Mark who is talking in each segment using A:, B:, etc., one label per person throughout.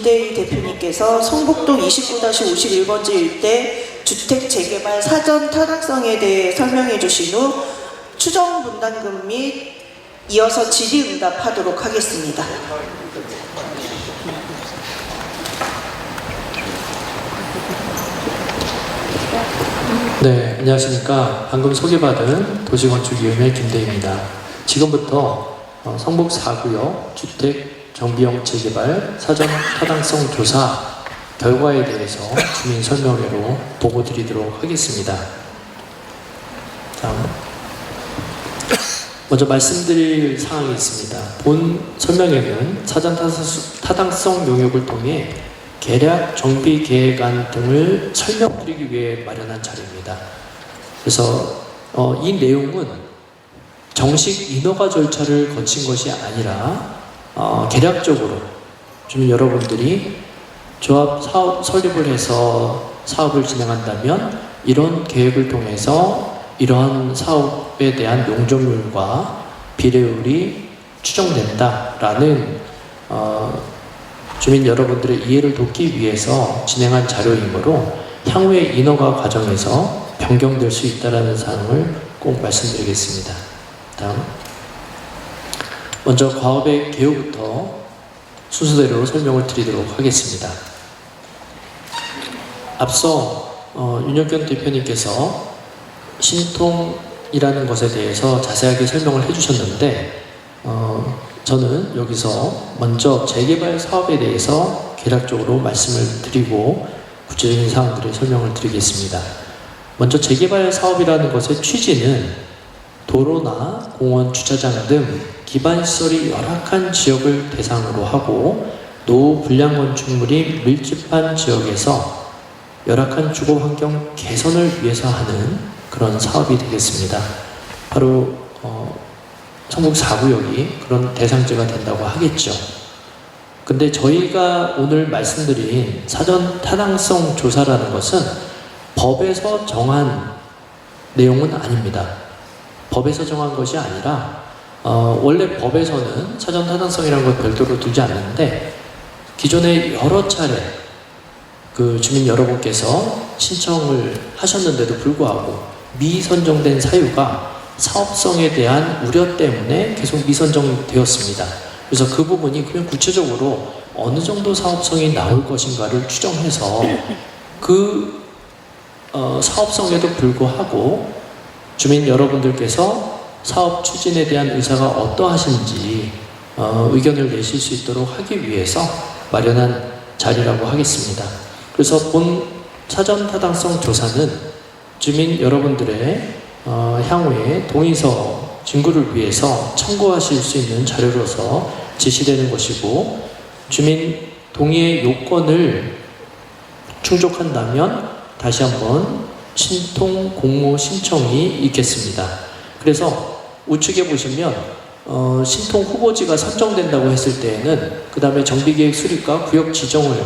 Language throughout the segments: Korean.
A: 김대희 대표님께서 성북동 29-51번지 일대 주택 재개발 사전 타당성에 대해 설명해 주신 후 추정 분담금 및 이어서 질의응답하도록 하겠습니다.
B: 네, 안녕하십니까. 방금 소개받은 도시건축위원회 김대입니다. 지금부터 어, 성북 4구역 주택 정비용 재개발 사전 타당성 조사 결과에 대해서 주민 설명회로 보고 드리도록 하겠습니다. 다음. 먼저 말씀드릴 사항이 있습니다. 본 설명회는 사전 타당성 용역을 통해 계략 정비 계획안 등을 설명드리기 위해 마련한 자리입니다. 그래서 어, 이 내용은 정식 인허가 절차를 거친 것이 아니라 어, 계략적으로 주민 여러분들이 조합 사업 설립을 해서 사업을 진행한다면 이런 계획을 통해서 이러한 사업에 대한 용적률과 비례율이 추정된다라는 어, 주민 여러분들의 이해를 돕기 위해서 진행한 자료이므로 향후의 인허가 과정에서 변경될 수 있다는 사항을 꼭 말씀드리겠습니다. 다음. 먼저 과업의 개요부터 순서대로 설명을 드리도록 하겠습니다. 앞서 어, 윤혁견 대표님께서 신통이라는 것에 대해서 자세하게 설명을 해주셨는데 어, 저는 여기서 먼저 재개발 사업에 대해서 개략적으로 말씀을 드리고 구체적인 사항들을 설명을 드리겠습니다. 먼저 재개발 사업이라는 것의 취지는 도로나 공원, 주차장 등 기반 시설이 열악한 지역을 대상으로 하고 노후 불량 건축물이 밀집한 지역에서 열악한 주거 환경 개선을 위해서 하는 그런 사업이 되겠습니다. 바로 어, 성북 4구역이 그런 대상지가 된다고 하겠죠. 근데 저희가 오늘 말씀드린 사전 타당성 조사라는 것은 법에서 정한 내용은 아닙니다. 법에서 정한 것이 아니라 어, 원래 법에서는 사전 타당성이라는 걸 별도로 두지 않는데 기존에 여러 차례 그 주민 여러분께서 신청을 하셨는데도 불구하고 미선정된 사유가 사업성에 대한 우려 때문에 계속 미선정되었습니다. 그래서 그 부분이 그냥 구체적으로 어느 정도 사업성이 나올 것인가를 추정해서 그 어, 사업성에도 불구하고 주민 여러분들께서 사업 추진에 대한 의사가 어떠하신지 어, 의견을 내실 수 있도록 하기 위해서 마련한 자리라고 하겠습니다. 그래서 본 사전 타당성 조사는 주민 여러분들의 어, 향후에 동의서 진구를 위해서 청구하실 수 있는 자료로서 제시되는 것이고 주민 동의의 요건을 충족한다면 다시 한번 신통 공모 신청이 있겠습니다. 그래서 우측에 보시면 어, 신통 후보지가 선정된다고 했을 때에는 그 다음에 정비계획 수립과 구역 지정을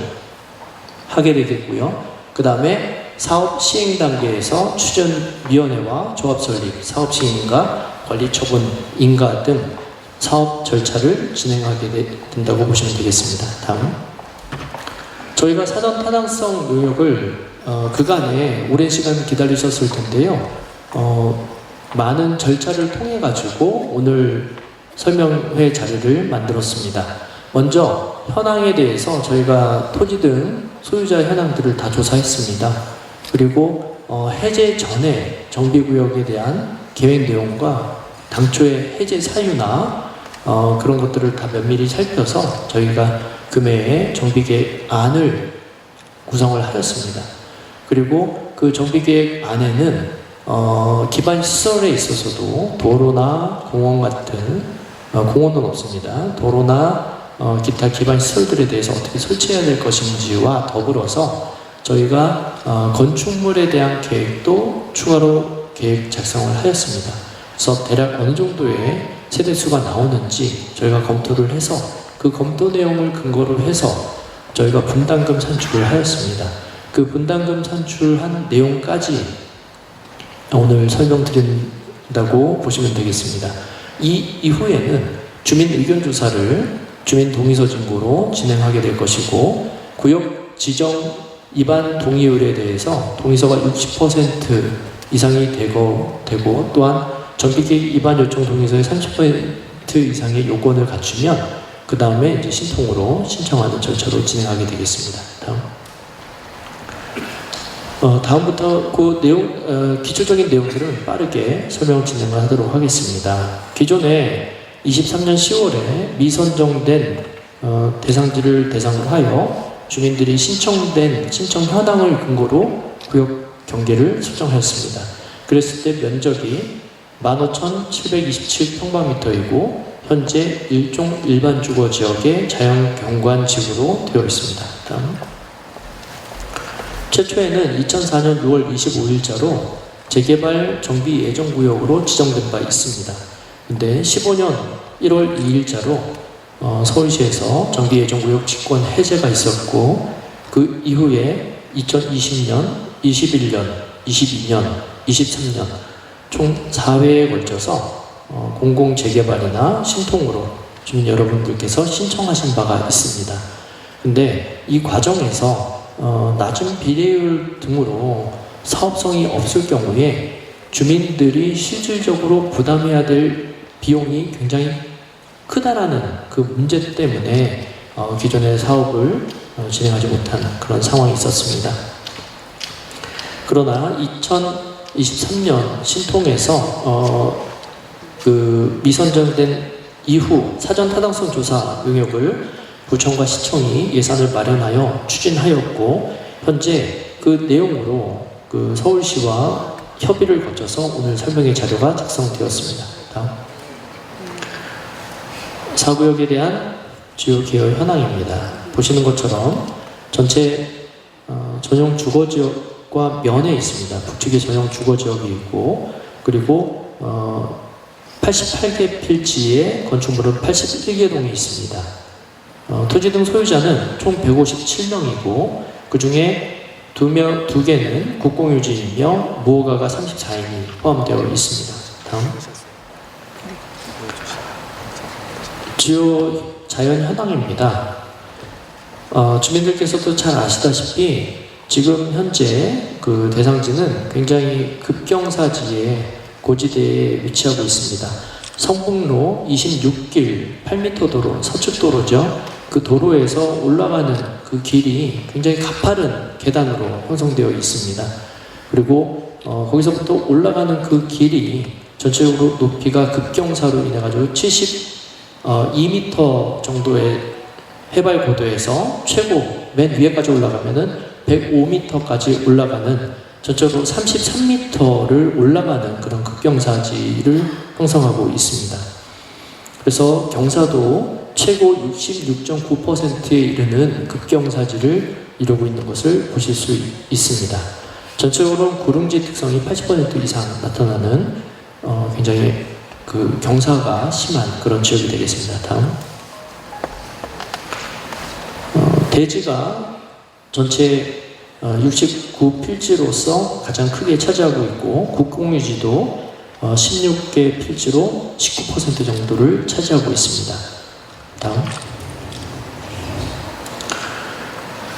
B: 하게 되겠고요. 그 다음에 사업 시행 단계에서 추진위원회와 조합 설립, 사업 시행인가, 관리 처분 인가 등 사업 절차를 진행하게 되- 된다고 보시면 되겠습니다. 다음. 저희가 사전 타당성 용역을 어, 그간에 오랜 시간 기다리셨을 텐데요. 어, 많은 절차를 통해 가지고 오늘 설명회 자리를 만들었습니다. 먼저 현황에 대해서 저희가 토지 등 소유자 현황들을 다 조사했습니다. 그리고 어, 해제 전에 정비구역에 대한 계획 내용과 당초의 해제 사유나 어, 그런 것들을 다 면밀히 살펴서 저희가 금해에 정비계획 안을 구성을 하였습니다. 그리고 그 정비계획 안에는 어, 기반 시설에 있어서도 도로나 공원 같은 어, 공원은 없습니다. 도로나 어, 기타 기반 시설들에 대해서 어떻게 설치해야 될 것인지와 더불어서 저희가 어, 건축물에 대한 계획도 추가로 계획 작성을 하였습니다. 그래서 대략 어느 정도의 세대 수가 나오는지 저희가 검토를 해서 그 검토 내용을 근거로 해서 저희가 분담금 산출을 하였습니다. 그 분담금 산출한 내용까지 오늘 설명드린다고 보시면 되겠습니다. 이 이후에는 주민 의견 조사를 주민 동의서 진고로 진행하게 될 것이고 구역 지정 입안 동의율에 대해서 동의서가 60% 이상이 되고, 되고 또한 정비계획 입안 요청 동의서의 30% 이상의 요건을 갖추면 그 다음에 이제 신통으로 신청하는 절차로 진행하게 되겠습니다. 다음. 어, 다음부터 그 내용, 어, 기초적인 내용들은 빠르게 설명 진행을 하도록 하겠습니다. 기존에 23년 10월에 미선정된 어, 대상지를 대상으로 하여 주민들이 신청된 신청 현황을 근거로 구역 경계를 설정하였습니다. 그랬을 때 면적이 15,727평방미터이고 현재 일종 일반 주거 지역의 자연 경관 지구로 되어 있습니다. 다음. 최초에는 2004년 6월 25일자로 재개발 정비 예정 구역으로 지정된 바 있습니다. 근데 15년 1월 2일자로 어, 서울시에서 정비 예정 구역 직권 해제가 있었고 그 이후에 2020년, 21년, 22년, 23년 총 4회에 걸쳐서 어, 공공 재개발이나 신통으로 주민 여러분들께서 신청하신 바가 있습니다. 근데 이 과정에서 어, 낮은 비례율 등으로 사업성이 없을 경우에 주민들이 실질적으로 부담해야 될 비용이 굉장히 크다라는 그 문제 때문에 어, 기존의 사업을 어, 진행하지 못한 그런 상황이 있었습니다. 그러나 2023년 신통에서 어, 그 미선정된 이후 사전 타당성 조사 용역을 구청과 시청이 예산을 마련하여 추진하였고 현재 그 내용으로 그 서울시와 협의를 거쳐서 오늘 설명의 자료가 작성되었습니다. 다음. 사구역에 대한 주요 개요 현황입니다. 보시는 것처럼 전체 어, 전용 주거 지역과 면에 있습니다. 북측에 전용 주거 지역이 있고 그리고 어, 88개 필지의 건축물은 81개 동이 있습니다. 어, 토지 등 소유자는 총 157명이고 그 중에 두, 명, 두 개는 국공유지이며 무허가가 34인이 포함되어 있습니다. 다음. 주요 자연 현황입니다. 어, 주민들께서도 잘 아시다시피 지금 현재 그 대상지는 굉장히 급경사지의 고지대에 위치하고 있습니다. 성북로 26길 8m 도로, 서측도로죠. 그 도로에서 올라가는 그 길이 굉장히 가파른 계단으로 형성되어 있습니다. 그리고 어, 거기서부터 올라가는 그 길이 전체적으로 높이가 급경사로 인해 가지고 72m 정도의 해발 고도에서 최고 맨 위에까지 올라가면은 105m까지 올라가는 전체적으로 33m를 올라가는 그런 급경사지를 형성하고 있습니다. 그래서 경사도 최고 66.9%에 이르는 급경사지를 이루고 있는 것을 보실 수 있습니다. 전체적으로 구릉지 특성이 80% 이상 나타나는 어, 굉장히 그 경사가 심한 그런 지역이 되겠습니다. 다음. 어, 대지가 전체 69필지로서 가장 크게 차지하고 있고 국공유지도 16개 필지로 19% 정도를 차지하고 있습니다. 다음.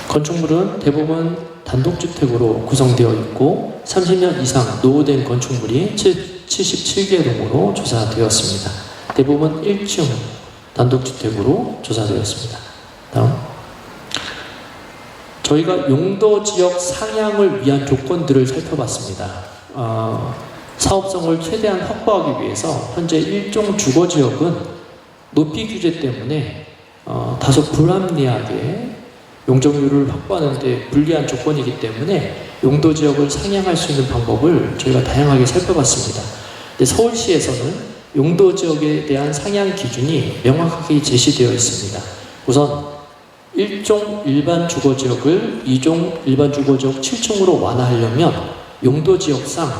B: 건축물은 대부분 단독주택으로 구성되어 있고 30년 이상 노후된 건축물이 77개 동으로 조사되었습니다. 대부분 1층 단독주택으로 조사되었습니다. 다음. 저희가 용도 지역 상향을 위한 조건들을 살펴봤습니다. 어, 사업성을 최대한 확보하기 위해서 현재 일종 주거 지역은 높이 규제 때문에 어, 다소 불합리하게 용적률을 확보하는데 불리한 조건이기 때문에 용도 지역을 상향할 수 있는 방법을 저희가 다양하게 살펴봤습니다. 서울시에서는 용도 지역에 대한 상향 기준이 명확하게 제시되어 있습니다. 우선 1종 일반 주거 지역을 2종 일반 주거 지역 7층으로 완화하려면 용도 지역상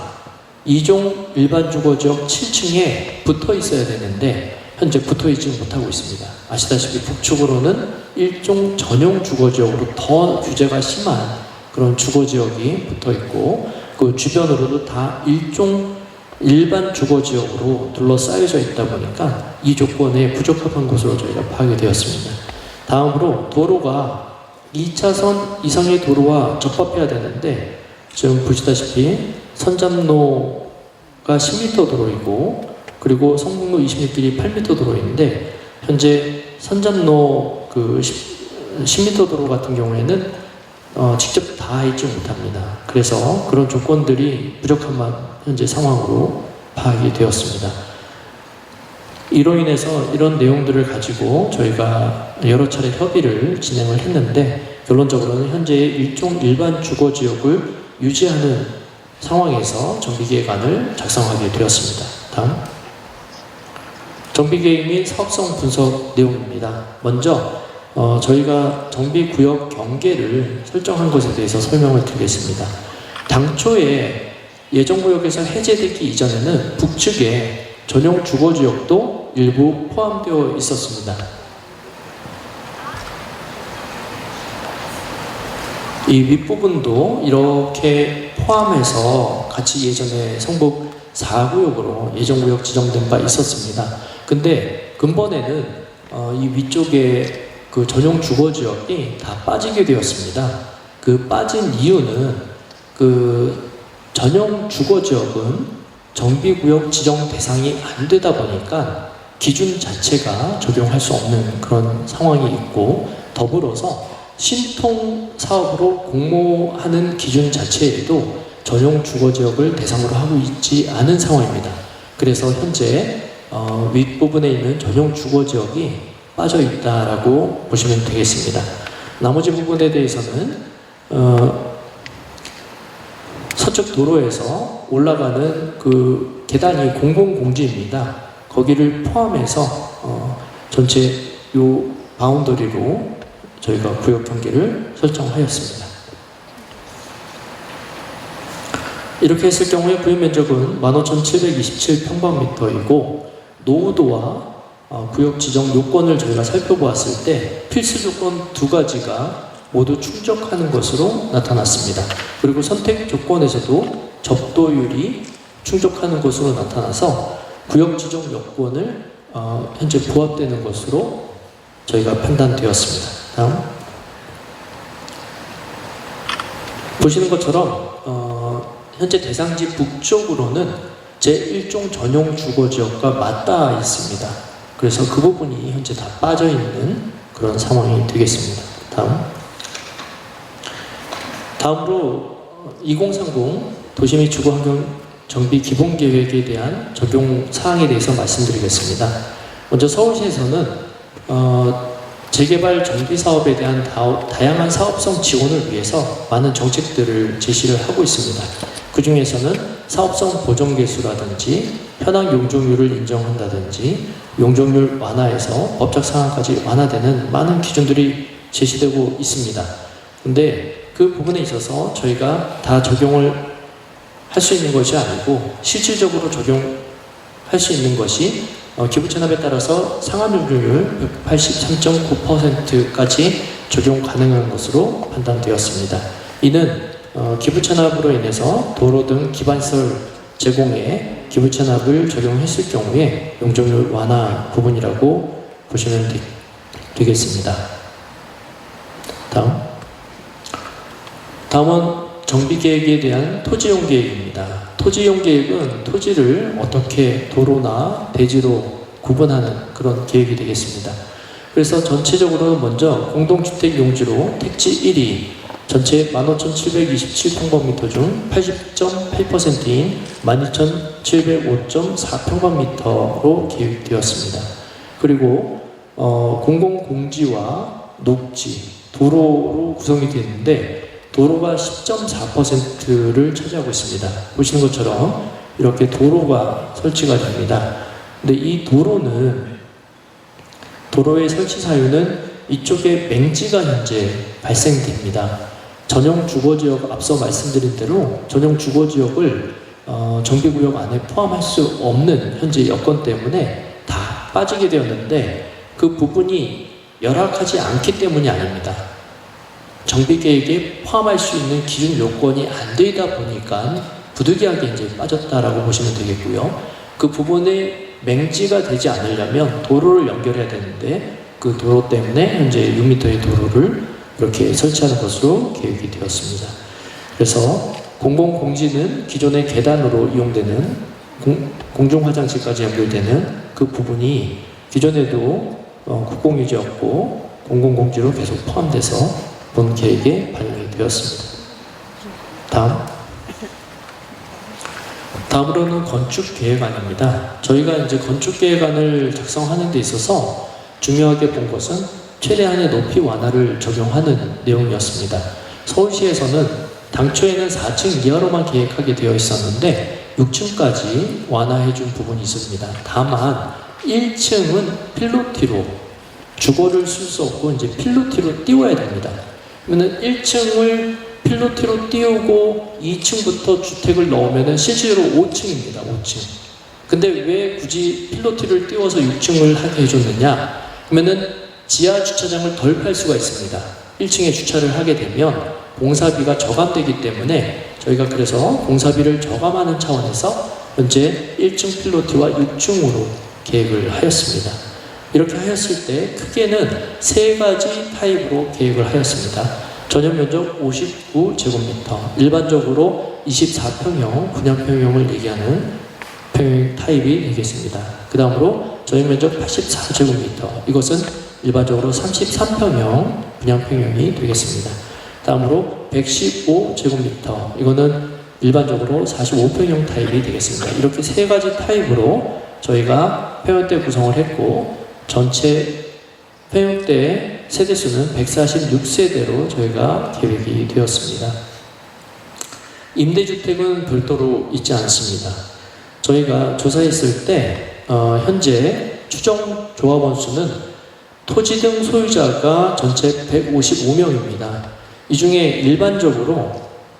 B: 2종 일반 주거 지역 7층에 붙어 있어야 되는데 현재 붙어 있지 못하고 있습니다. 아시다시피 북측으로는 1종 전용 주거 지역으로 더 규제가 심한 그런 주거 지역이 붙어 있고 그 주변으로도 다 1종 일반 주거 지역으로 둘러싸여져 있다 보니까 이 조건에 부적합한 곳으로 저희가 파악이 되었습니다. 다음으로 도로가 2차선 이상의 도로와 접합해야 되는데 지금 보시다시피 선잡로가 10m 도로이고 그리고 성북로 20m길이 8m 도로인데 현재 선잡로 그 10, 10m 도로 같은 경우에는 어, 직접 다 있지 못합니다. 그래서 그런 조건들이 부족한 현재 상황으로 파악이 되었습니다. 이로 인해서 이런 내용들을 가지고 저희가 여러 차례 협의를 진행을 했는데 결론적으로는 현재 일종 일반 주거 지역을 유지하는 상황에서 정비계획안을 작성하게 되었습니다. 다음. 정비 계획 및 사업성 분석 내용입니다. 먼저 어, 저희가 정비 구역 경계를 설정한 것에 대해서 설명을 드리겠습니다. 당초에 예정 구역에서 해제되기 이전에는 북측에 전용 주거 지역도 일부 포함되어 있었습니다. 이 윗부분도 이렇게 포함해서 같이 예전에 성북 4구역으로 예정구역 지정된 바 있었습니다. 근데 근본에는 어, 이 위쪽에 그 전용 주거 지역이 다 빠지게 되었습니다. 그 빠진 이유는 그 전용 주거 지역은 정비구역 지정 대상이 안 되다 보니까 기준 자체가 적용할 수 없는 그런 상황이 있고 더불어서 신통 사업으로 공모하는 기준 자체에도 전용 주거 지역을 대상으로 하고 있지 않은 상황입니다. 그래서 현재 어, 윗부분에 있는 전용 주거 지역이 빠져 있다라고 보시면 되겠습니다. 나머지 부분에 대해서는 어, 서쪽 도로에서 올라가는 그 계단이 공공공지입니다. 거기를 포함해서 어, 전체 요 바운더리로 저희가 구역 경계를 설정하였습니다. 이렇게 했을 경우에 구역 면적은 15,727평방미터이고 노후도와 어, 구역 지정 요건을 저희가 살펴보았을 때 필수 조건 두 가지가 모두 충족하는 것으로 나타났습니다. 그리고 선택 조건에서도 접도율이 충족하는 것으로 나타나서 구역 지정 요건을 어, 현재 부합되는 것으로 저희가 판단되었습니다. 다음 보시는 것처럼 어, 현재 대상지 북쪽으로는 제1종 전용 주거지역과 맞닿아 있습니다. 그래서 그 부분이 현재 다 빠져 있는 그런 상황이 되겠습니다. 다음. 다음으로 2030 도시 및 주거 환경 정비 기본 계획에 대한 적용 사항에 대해서 말씀드리겠습니다. 먼저 서울시에서는 어, 재개발 정비 사업에 대한 다, 다양한 사업성 지원을 위해서 많은 정책들을 제시를 하고 있습니다. 그 중에서는 사업성 보정 개수라든지 현황 용적률을 인정한다든지 용적률 완화에서 법적 상한까지 완화되는 많은 기준들이 제시되고 있습니다. 근데 그 부분에 있어서 저희가 다 적용을 할 수 있는 것이 아니고 실질적으로 적용할 수 있는 것이 어, 기부채납에 따라서 상한 용적률 183.9%까지 적용 가능한 것으로 판단되었습니다. 이는 어, 기부채납으로 인해서 도로 등 기반시설 제공에 기부채납을 적용했을 경우에 용적률 완화 부분이라고 보시면 되, 되겠습니다. 다음. 다음은 정비계획에 대한 토지용 계획입니다. 토지용 계획은 토지를 어떻게 도로나 대지로 구분하는 그런 계획이 되겠습니다. 그래서 전체적으로 먼저 공동주택 용지로 택지 1위 전체 15,727평방미터 중 80.8%인 12,705.4평방미터로 계획되었습니다. 그리고 어, 공공공지와 녹지, 도로로 구성이 되는데 도로가 10.4%를 차지하고 있습니다. 보시는 것처럼 이렇게 도로가 설치가 됩니다. 근데 이 도로는 도로의 설치 사유는 이쪽에 맹지가 현재 발생됩니다. 전용 주거지역 앞서 말씀드린 대로 전용 주거지역을 어, 정비구역 안에 포함할 수 없는 현재 여건 때문에 다 빠지게 되었는데 그 부분이 열악하지 않기 때문이 아닙니다. 정비 계획에 포함할 수 있는 기준 요건이 안 되다 보니까 부득이하게 이제 빠졌다라고 보시면 되겠고요. 그 부분에 맹지가 되지 않으려면 도로를 연결해야 되는데 그 도로 때문에 현재 6m의 도로를 이렇게 설치하는 것으로 계획이 되었습니다. 그래서 공공공지는 기존의 계단으로 이용되는 공, 공중 화장실까지 연결되는 그 부분이 기존에도 어, 국공유지였고 공공공지로 계속 포함돼서 본 계획에 반영이 되었습니다. 다음. 다음으로는 건축 계획안입니다. 저희가 이제 건축 계획안을 작성하는 데 있어서 중요하게 본 것은 최대한의 높이 완화를 적용하는 내용이었습니다. 서울시에서는 당초에는 4층 이하로만 계획하게 되어 있었는데 6층까지 완화해 준 부분이 있습니다. 다만 1층은 필로티로 주거를 쓸 수 없고 이제 필로티로 띄워야 됩니다. 그러면 1층을 필로티로 띄우고 2층부터 주택을 넣으면 실제로 5층입니다. 5층. 근데 왜 굳이 필로티를 띄워서 6층을 하게 해줬느냐? 그러면은 지하 주차장을 덜 팔 수가 있습니다. 1층에 주차를 하게 되면 공사비가 저감되기 때문에 저희가 그래서 공사비를 저감하는 차원에서 현재 1층 필로티와 6층으로 계획을 하였습니다. 이렇게 하였을 때 크게는 세 가지 타입으로 계획을 하였습니다. 전용 면적 59제곱미터, 일반적으로 24평형, 분양평형을 얘기하는 평형 타입이 되겠습니다. 그 다음으로 전용 면적 84제곱미터, 이것은 일반적으로 33평형, 분양평형이 되겠습니다. 다음으로 115제곱미터, 이거는 일반적으로 45평형 타입이 되겠습니다. 이렇게 세 가지 타입으로 저희가 평형대 구성을 했고 전체 평형대 세대수는 146세대로 저희가 계획이 되었습니다. 임대주택은 별도로 있지 않습니다. 저희가 조사했을 때 어, 현재 추정 조합원 수는 토지 등 소유자가 전체 155명입니다. 이 중에 일반적으로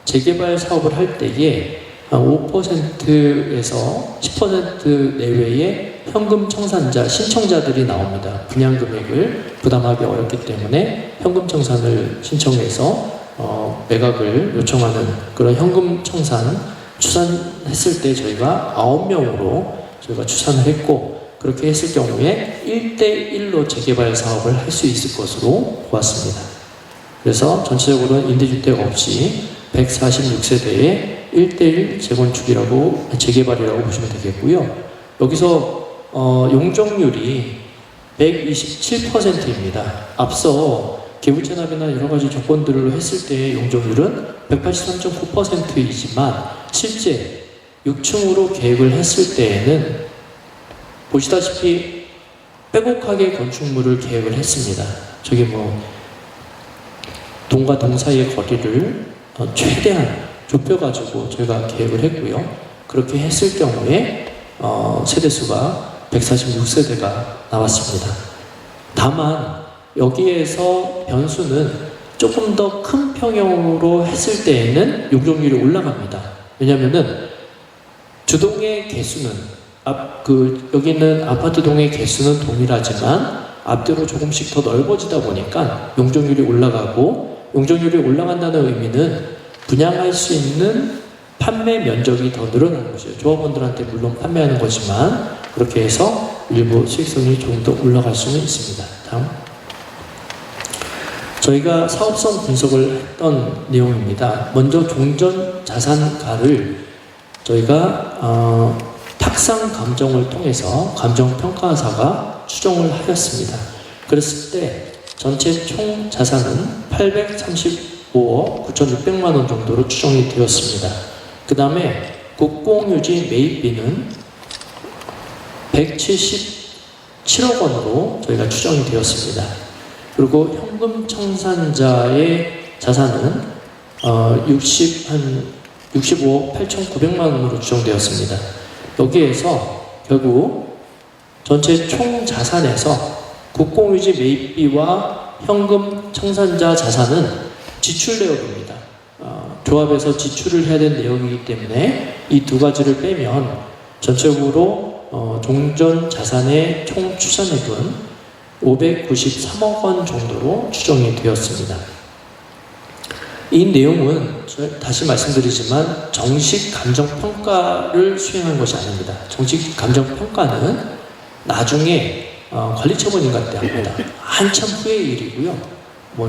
B: 재개발 사업을 할 때에 5%에서 10% 내외의 현금 청산자, 신청자들이 나옵니다. 분양 금액을 부담하기 어렵기 때문에 현금 청산을 신청해서 어, 매각을 요청하는 그런 현금 청산 추산했을 때 저희가 9명으로 저희가 추산을 했고 그렇게 했을 경우에 1대1로 재개발 사업을 할 수 있을 것으로 보았습니다. 그래서 전체적으로는 임대주택 없이 146세대의 1대1 재건축이라고 재개발이라고 보시면 되겠고요. 여기서 어, 용적률이 127%입니다. 앞서 개부채납이나 여러 가지 조건들로 했을 때의 용적률은 183.9%이지만 실제 6층으로 계획을 했을 때에는 보시다시피 빼곡하게 건축물을 계획을 했습니다. 저기 뭐 동과 동 사이의 거리를 어, 최대한 좁혀가지고 저희가 계획을 했고요. 그렇게 했을 경우에 어, 세대수가 146세대가 나왔습니다. 다만 여기에서 변수는 조금 더 큰 평형으로 했을 때에는 용적률이 올라갑니다. 왜냐하면은 주동의 개수는 앞 그 여기는 아파트 동의 개수는 동일하지만 앞뒤로 조금씩 더 넓어지다 보니까 용적률이 올라가고 용적률이 올라간다는 의미는 분양할 수 있는 판매 면적이 더 늘어나는 것이죠. 조합원들한테 물론 판매하는 거지만 그렇게 해서 일부 수익성이 조금 더 올라갈 수는 있습니다. 다음. 저희가 사업성 분석을 했던 내용입니다. 먼저 종전 자산가를 저희가 어, 탁상 감정을 통해서 감정 평가사가 추정을 하였습니다. 그랬을 때 전체 총 자산은 835억 9,600만 원 정도로 추정이 되었습니다. 그 다음에 국공유지 매입비는 177억 원으로 저희가 추정이 되었습니다. 그리고 현금 청산자의 자산은 어, 60, 한 65억 8,900만 원으로 추정되었습니다. 여기에서 결국 전체 총 자산에서 국공유지 매입비와 현금 청산자 자산은 지출 내역입니다. 어, 조합에서 지출을 해야 되는 내역이기 때문에 이 두 가지를 빼면 전체적으로 어, 종전 자산의 총 추산액은 593억 원 정도로 추정이 되었습니다. 이 내용은 저- 다시 말씀드리지만 정식 감정 평가를 수행한 것이 아닙니다. 정식 감정 평가는 나중에 어, 관리 처분인가 때 합니다. 한참 후의 일이고요. 뭐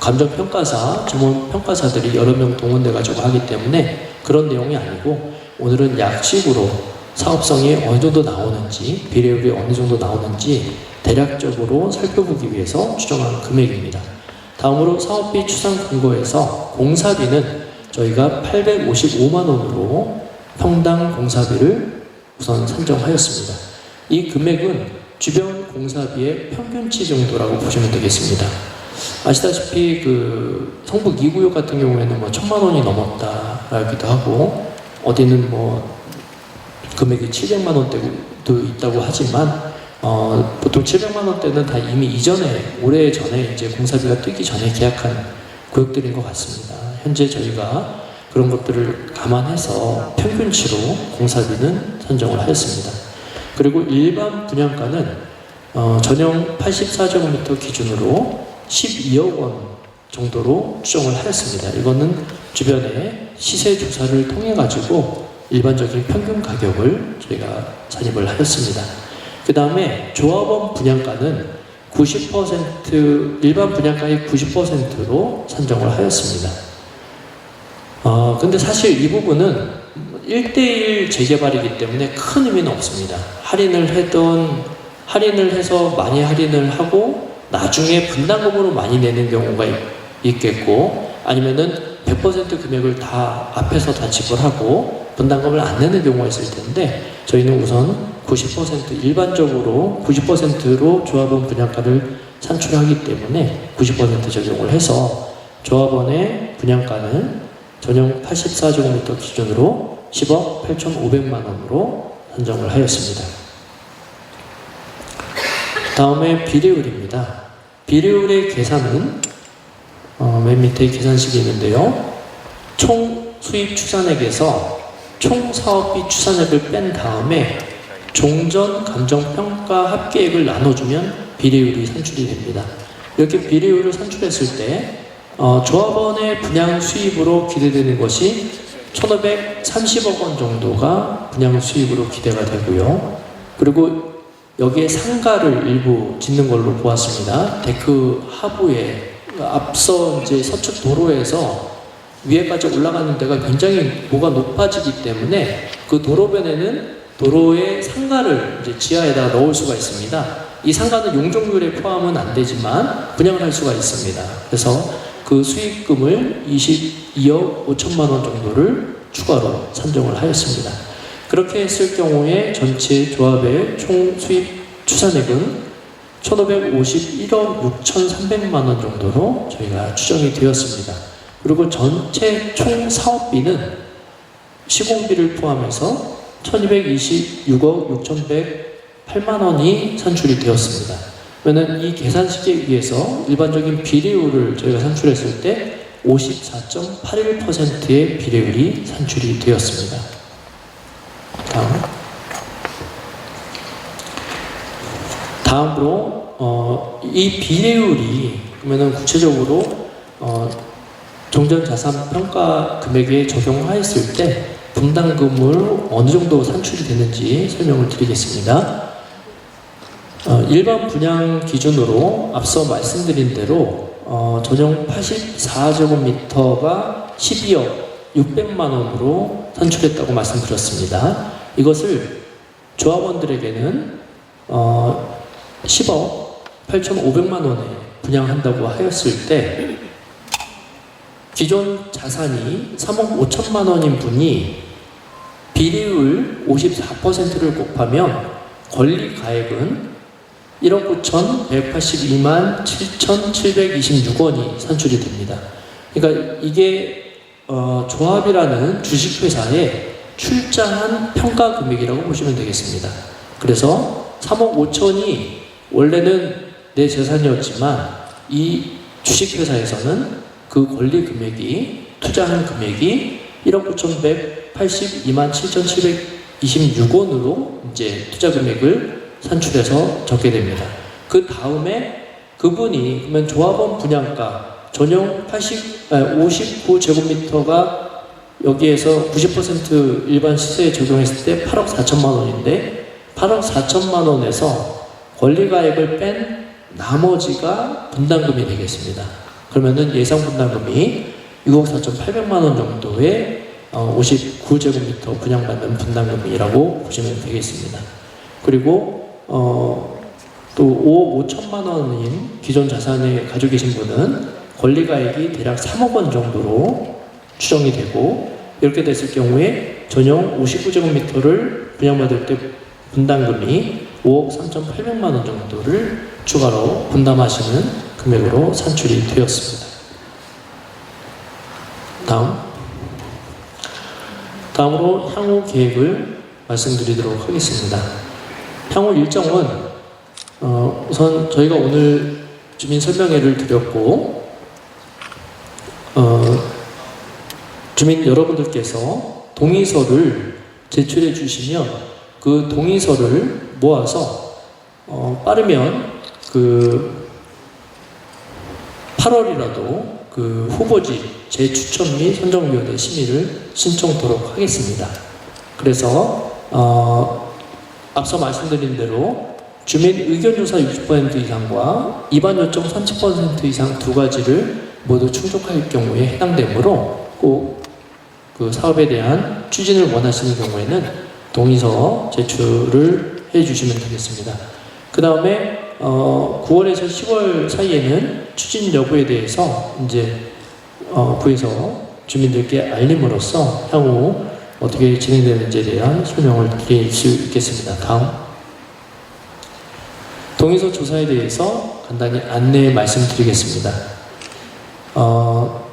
B: 감정 평가사, 전문 평가사들이 여러 명 동원돼 가지고 하기 때문에 그런 내용이 아니고 오늘은 약식으로 사업성이 어느 정도 나오는지 비례율이 어느 정도 나오는지 대략적으로 살펴보기 위해서 추정한 금액입니다. 다음으로 사업비 추산 근거에서 공사비는 저희가 855만 원으로 평당 공사비를 우선 산정하였습니다. 이 금액은 주변 공사비의 평균치 정도라고 보시면 되겠습니다. 아시다시피 그 성북 2구역 같은 경우에는 뭐 천만 원이 넘었다라기도 하고 어디는 뭐 금액이 700만 원대도 있다고 하지만 어, 보통 700만 원대는 다 이미 이전에 올해 전에 이제 공사비가 뜨기 전에 계약한 구역들인 것 같습니다. 현재 저희가 그런 것들을 감안해서 평균치로 공사비는 선정을 하였습니다. 그리고 일반 분양가는 어, 전용 84제곱미터 기준으로 12억 원 정도로 추정을 하였습니다. 이거는 주변에 시세 조사를 통해 가지고 일반적인 평균 가격을 저희가 산입을 하였습니다. 그 다음에 조합원 분양가는 90% 일반 분양가의 90%로 산정을 하였습니다. 어, 근데 사실 이 부분은 1대1 재개발이기 때문에 큰 의미는 없습니다. 할인을 해던 할인을 해서 많이 할인을 하고 나중에 분담금으로 많이 내는 경우가 있- 있겠고 아니면은 100% 금액을 다 앞에서 다 지불하고 분담금을 안 내는 경우가 있을 텐데 저희는 우선 90% 일반적으로 90%로 조합원 분양가를 산출하기 때문에 90% 적용을 해서 조합원의 분양가는 전용 84제곱미터 기준으로 10억 8,500만 원으로 산정을 하였습니다. 다음에 비례율입니다. 비례율의 계산은 어, 맨 밑에 계산식이 있는데요. 총 수입 추산액에서 총 사업비 추산액을 뺀 다음에 종전 감정 평가 합계액을 나눠주면 비례율이 산출이 됩니다. 이렇게 비례율을 산출했을 때 어, 조합원의 분양 수입으로 기대되는 것이 1,530억 원 정도가 분양 수입으로 기대가 되고요. 그리고 여기에 상가를 일부 짓는 걸로 보았습니다. 데크 하부에 앞서 이제 서측 도로에서 위에까지 올라가는 데가 굉장히 뭐가 높아지기 때문에 그 도로변에는 도로에 상가를 이제 지하에다 넣을 수가 있습니다. 이 상가는 용적률에 포함은 안 되지만 분양을 할 수가 있습니다. 그래서 그 수익금을 22억 5천만 원 정도를 추가로 산정을 하였습니다. 그렇게 했을 경우에 전체 조합의 총 수입 추산액은 1,551억 6,300만 원 정도로 저희가 추정이 되었습니다. 그리고 전체 총 사업비는 시공비를 포함해서 1,226억 6,108만 원이 산출이 되었습니다. 그러면 이 계산식에 의해서 일반적인 비례율을 저희가 산출했을 때 54.81%의 비례율이 산출이 되었습니다. 다음. 다음으로 어, 이 비례율이 그러면은 구체적으로 어, 종전 자산 평가 금액에 적용하였을 때 분담금을 어느 정도 산출이 되는지 설명을 드리겠습니다. 어, 일반 분양 기준으로 앞서 말씀드린 대로 어, 전용 84제곱미터가 12억 600만 원으로 산출했다고 말씀드렸습니다. 이것을 조합원들에게는 어, 10억 8,500만 원에 분양한다고 하였을 때 기존 자산이 3억 5천만 원인 분이 비례율 54%를 곱하면 권리 가액은 1억 9,182만 7,726원이 산출이 됩니다. 그러니까 이게 어, 조합이라는 주식회사에 출자한 평가 금액이라고 보시면 되겠습니다. 그래서 3억 5천이 원래는 내 재산이었지만 이 주식회사에서는 그 권리 금액이 투자한 금액이 1억 9,182만 7,726원으로 이제 투자 금액을 산출해서 적게 됩니다. 그 다음에 그분이 그러면 조합원 분양가 전용 80, 59제곱미터가 여기에서 90% 일반 시세에 적용했을 때 8억 4천만 원인데 8억 4천만 원에서 권리가액을 뺀 나머지가 분담금이 되겠습니다. 그러면은 예상 분담금이 6억 4천 8백만 원 정도의 59제곱미터 분양받는 분담금이라고 보시면 되겠습니다. 그리고 어, 또 5억 5천만 원인 기존 자산을 가지고 계신 분은 권리가액이 대략 3억 원 정도로 추정이 되고 이렇게 됐을 경우에 전용 59제곱미터를 분양받을 때 분담금이 5억 3,800만 원 정도를 추가로 분담하시는 금액으로 산출이 되었습니다. 다음 다음으로 향후 계획을 말씀드리도록 하겠습니다. 향후 일정은 어, 우선 저희가 오늘 주민 설명회를 드렸고 어, 주민 여러분들께서 동의서를 제출해 주시면 그 동의서를 모아서 어, 빠르면 그 8월이라도 그 후보지 재추천 및 선정위원회 심의를 신청토록 하겠습니다. 그래서 어, 앞서 말씀드린 대로 주민 의견 조사 60% 이상과 입안 요청 30% 이상 두 가지를 모두 충족할 경우에 해당되므로 꼭 그 사업에 대한 추진을 원하시는 경우에는 동의서 제출을 해 주시면 되겠습니다. 그 다음에 어, 9월에서 10월 사이에는 추진 여부에 대해서 이제 어, 구에서 주민들께 알림으로써 향후 어떻게 진행되는지에 대한 설명을 드릴 수 있겠습니다. 다음 동의서 조사에 대해서 간단히 안내 말씀드리겠습니다. 어,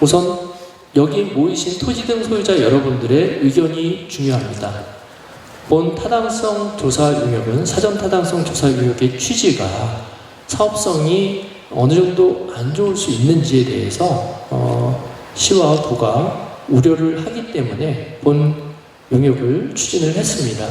B: 우선 여기 모이신 토지 등 소유자 여러분들의 의견이 중요합니다. 본 타당성 조사 용역은 사전 타당성 조사 용역의 취지가 사업성이 어느 정도 안 좋을 수 있는지에 대해서 어, 시와 도가 우려를 하기 때문에 본 용역을 추진을 했습니다.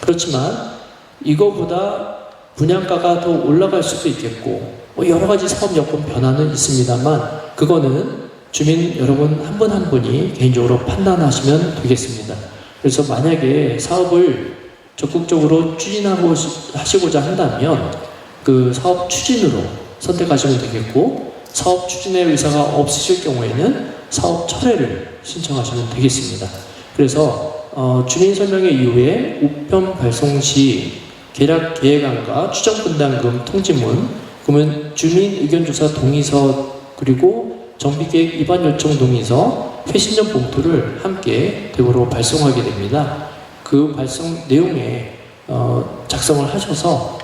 B: 그렇지만 이거보다 분양가가 더 올라갈 수도 있겠고 뭐 여러 가지 사업 여건 변화는 있습니다만 그거는 주민 여러분 한 분한 분이 개인적으로 판단하시면 되겠습니다. 그래서 만약에 사업을 적극적으로 추진하고 하시고자 한다면 그 사업 추진으로 선택하시면 되겠고 사업 추진의 의사가 없으실 경우에는 사업 철회를 신청하시면 되겠습니다. 그래서 어, 주민 설명회 이후에 우편 발송 시 계약 계획안과 추정 분담금 통지문 그러면 주민 의견 조사 동의서 그리고 정비계획 입안 요청 동의서 회신전 봉투를 함께 댁으로 발송하게 됩니다. 그 발송 내용에 어, 작성을 하셔서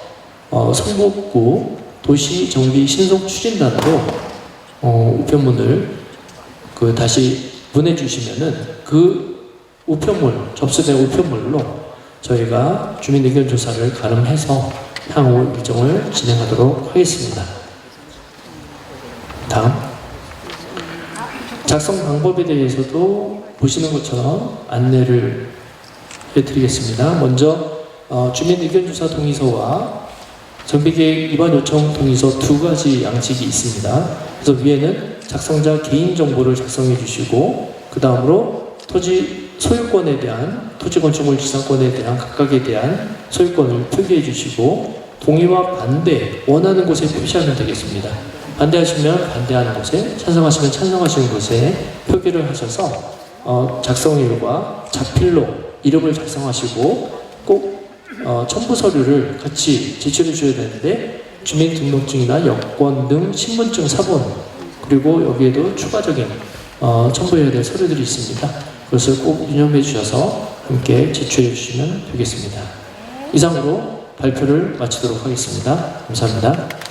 B: 어, 성북구 도시정비 신속 추진단으로 어, 우편문을 그 다시 보내주시면은 그 우편물 접수된 우편물로 저희가 주민 의견 조사를 가름해서 향후 일정을 진행하도록 하겠습니다. 다음. 작성 방법에 대해서도 보시는 것처럼 안내를 해드리겠습니다. 먼저 어, 주민 의견 조사 동의서와 정비계획 입안 요청 동의서 두 가지 양식이 있습니다. 그래서 위에는 작성자 개인 정보를 작성해 주시고 그 다음으로 토지 소유권에 대한 토지 건축물 지상권에 대한 각각에 대한 소유권을 표기해 주시고 동의와 반대 원하는 곳에 표시하면 되겠습니다. 반대하시면 반대하는 곳에, 찬성하시면 찬성하시는 곳에 표기를 하셔서 어, 작성일과 자필로 이름을 작성하시고 꼭 어, 첨부 서류를 같이 제출해 주셔야 되는데 주민등록증이나 여권 등 신분증 사본 그리고 여기에도 추가적인 어, 첨부해야 될 서류들이 있습니다. 그것을 꼭 유념해 주셔서 함께 제출해 주시면 되겠습니다. 이상으로 발표를 마치도록 하겠습니다. 감사합니다.